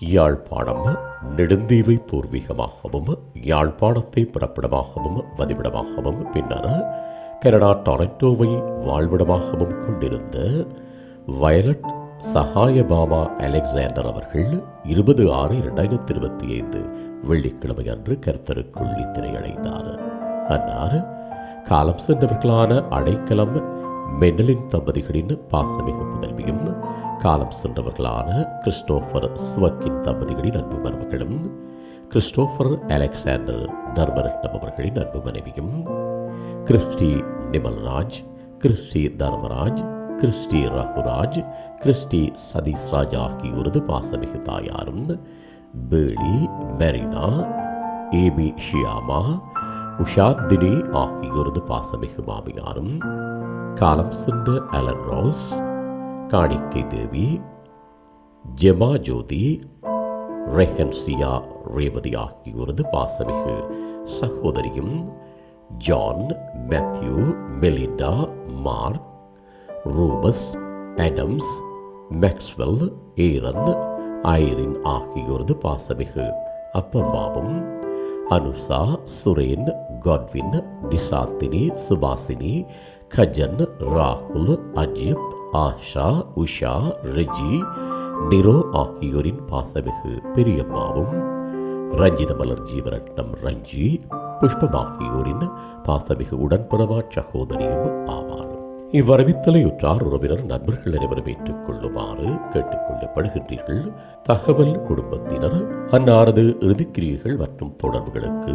யாழ்ப்பாணம் நெடுந்தீவை பூர்வீகமாகவும் யாழ்ப்பாணத்தை பிறப்பிடமாகவும் வதிவிடமாகவும் பின்னர் கனடா டொரண்டோவை வாழ்விடமாகவும் கொண்டிருந்த வயலட் சகாயபாமா அலெக்சாண்டர் அவர்கள் இருபது ஆறு இரண்டாயிரத்தி இருபத்தி ஐந்து வெள்ளிக்கிழமை அன்று கர்த்தருக்குள் நித்திரையடைந்தார். அன்னார் காலம் சென்றவர்களான அடைக்கலம் மென்னலின் தம்பதிகளின் பாசமிகு புதல்வியும் காலம் சென்றவர்களான கிறிஸ்டோஃபர் ஸ்வக்கின் தம்பதிகளின் அன்பு மருமகளும் கிறிஸ்டோஃபர் அலெக்சாண்டர் தர்மரட்னம் அவர்களின் அன்பு மனைவியும் Christy Nimalraj Christy Dharmaraj Christy Raguraj Christy Sathishraj ஆகியோரது பாசமிகு தாயாரும் பேளி மெரினா ஏமி ஷியாமா உஷாந்தினி ஆகியோரது பாசமிகு மாமியாரும் காலம் சென்ற அலன் ரோஸ் காணிக்கை தேவி ஜெமா ஜோதி ரெஹன்சியா ரேவதி ஆகியோரது பாசமிகு சகோதரியும் John Matthew Melinda Mark Rufus Adams Maxwell ஈரன் Irene ஆகியோரது பாசமிகு அப்பம்மாவும் அனுஷா சுரேன் காட்வின் நிஷாந்தினி சுபாசினி கஜன் ராகுல் அஜித் ஆஷா உஷா ரெஜி நிரோ ஆகியோரின் பாசமிகு பெரியம்மாவும் ரஞ்சித மலர் ஜீவரட்னம் ரஞ்சி புஷ்பம் ஆகியோரின் பாசமிகு உடன்பிறவா சகோதரியும் ஆவார் இவ்வரவித்தலையுற்றார் உறவினர் நண்பர்கள் அனைவரும் ஏற்றுக்கொள்ளுமாறு கேட்டுக்கொள்ளப்படுகின்றீர்கள். தகவல் குடும்பத்தினர் அன்னாரது இறுதிக்கிரியைகள் மற்றும் தொடர்புகளுக்கு